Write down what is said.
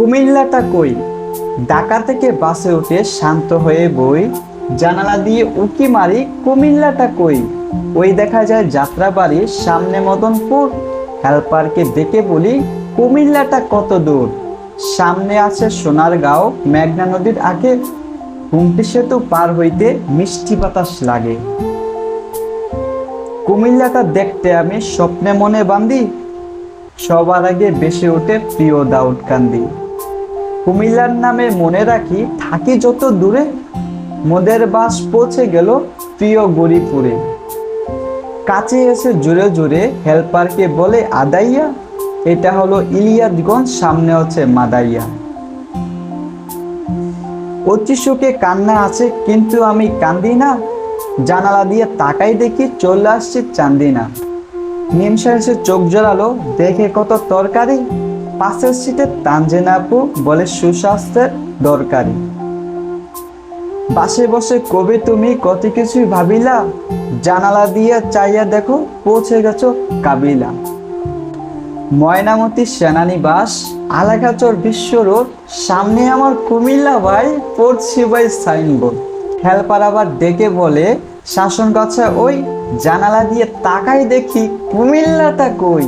কুমিল্লাটা কই? ঢাকা থেকে বাসে উঠে শান্ত হয়ে বই, জানালা দিয়ে উকি মারি কুমিল্লাটা কই? ওই দেখা যায় যাত্রা যাত্রাবাড়ির সামনে মদনপুর। হেল্পারকে ডেকে বলি, কুমিল্লাটা কত দূর? সামনে আছে সোনারগাঁও, মেঘনা নদীর আগে। হুমটি সেতু পার হইতে মিষ্টি বাতাস লাগে। কুমিল্লাটা দেখতে আমি স্বপ্নে মনে বান্ধি সবার আগে বেশি ওঠে প্রিয় দাউদ কান্দি কুমিল্লার নামে মনে রাখি, থাকি যত দূরে, মোদের বাস পৌঁছে গেল প্রিয় গরিপুরে কাছে এসে জোরে জোরে হেল্পারকে বলে, আদাইয়া, এটা হলো ইলিয়াতগঞ্জ সামনে হচ্ছে মাদাইয়া। অতি কান্না আছে, কিন্তু আমি কান্দি না। জানালা দিয়ে তাকাই দেখি চলে আসছে চান্দিনা। নিমসা এসে চোখ জড়ালো দেখে কত তরকারি? পাশের সিটে তানজেনা আপু বলে সুস্বাস্থ্যের দরকারি। বাসে বসে কবে তুমি কত কিছুই ভাবিলা? জানালা দিয়ে চাইয়া দেখো পৌঁছে গেছো কাবিলা। ময়নামতি সেনানিবাস আলাকাচর বিশ্ব রোড, সামনে আমার কুমিল্লা ভাই, পড়ছি ভাই সাইনবোর্ড। হেল্পার আবার ডেকে বলে, শাসন গাছা ওই জানালা দিয়ে তাকাই দেখি কুমিল্লাটা কই?